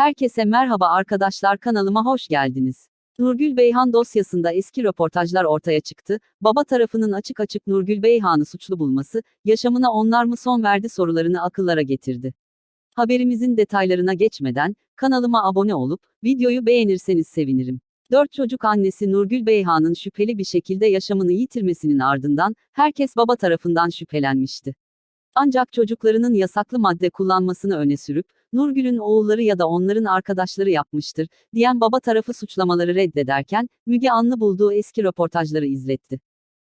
Herkese merhaba arkadaşlar kanalıma hoş geldiniz. Nurgül Beyhan dosyasında eski röportajlar ortaya çıktı. Baba tarafının açık açık Nurgül Beyhan'ı suçlu bulması, yaşamına onlar mı son verdi sorularını akıllara getirdi. Haberimizin detaylarına geçmeden, kanalıma abone olup, videoyu beğenirseniz sevinirim. Dört çocuk annesi Nurgül Beyhan'ın şüpheli bir şekilde yaşamını yitirmesinin ardından, herkes baba tarafından şüphelenmişti. Ancak çocuklarının yasaklı madde kullanmasını öne sürüp, Nurgül'ün oğulları ya da onların arkadaşları yapmıştır, diyen baba tarafı suçlamaları reddederken, Müge Anlı bulduğu eski röportajları izletti.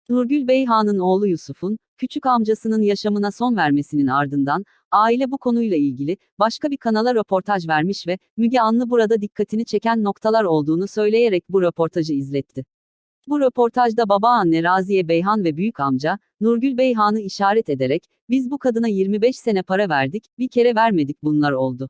Nurgül Beyhan'ın oğlu Yusuf'un, küçük amcasının yaşamına son vermesinin ardından, aile bu konuyla ilgili, başka bir kanala röportaj vermiş ve, Müge Anlı burada dikkatini çeken noktalar olduğunu söyleyerek bu röportajı izletti. Bu röportajda babaanne Raziye Beyhan ve büyük amca, Nurgül Beyhan'ı işaret ederek, biz bu kadına 25 sene para verdik, bir kere vermedik bunlar oldu.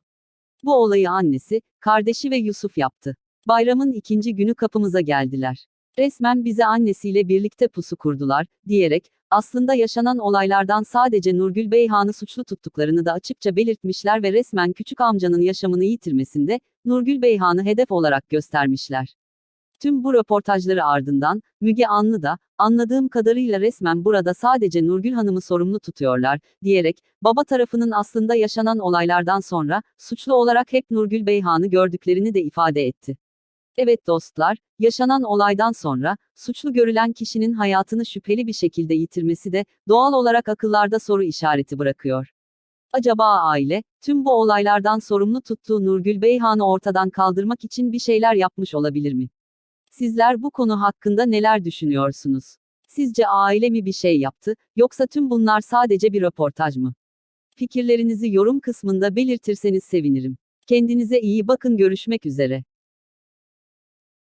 Bu olayı annesi, kardeşi ve Yusuf yaptı. Bayramın ikinci günü kapımıza geldiler. Resmen bize annesiyle birlikte pusu kurdular, diyerek, aslında yaşanan olaylardan sadece Nurgül Beyhan'ı suçlu tuttuklarını da açıkça belirtmişler ve resmen küçük amcanın yaşamını yitirmesinde, Nurgül Beyhan'ı hedef olarak göstermişler. Tüm bu röportajları ardından, Müge Anlı da, anladığım kadarıyla resmen burada sadece Nurgül Hanım'ı sorumlu tutuyorlar, diyerek, baba tarafının aslında yaşanan olaylardan sonra, suçlu olarak hep Nurgül Beyhan'ı gördüklerini de ifade etti. Evet dostlar, yaşanan olaydan sonra, suçlu görülen kişinin hayatını şüpheli bir şekilde yitirmesi de, doğal olarak akıllarda soru işareti bırakıyor. Acaba aile, tüm bu olaylardan sorumlu tuttuğu Nurgül Beyhan'ı ortadan kaldırmak için bir şeyler yapmış olabilir mi? Sizler bu konu hakkında neler düşünüyorsunuz? Sizce aile mi bir şey yaptı, yoksa tüm bunlar sadece bir röportaj mı? Fikirlerinizi yorum kısmında belirtirseniz sevinirim. Kendinize iyi bakın görüşmek üzere.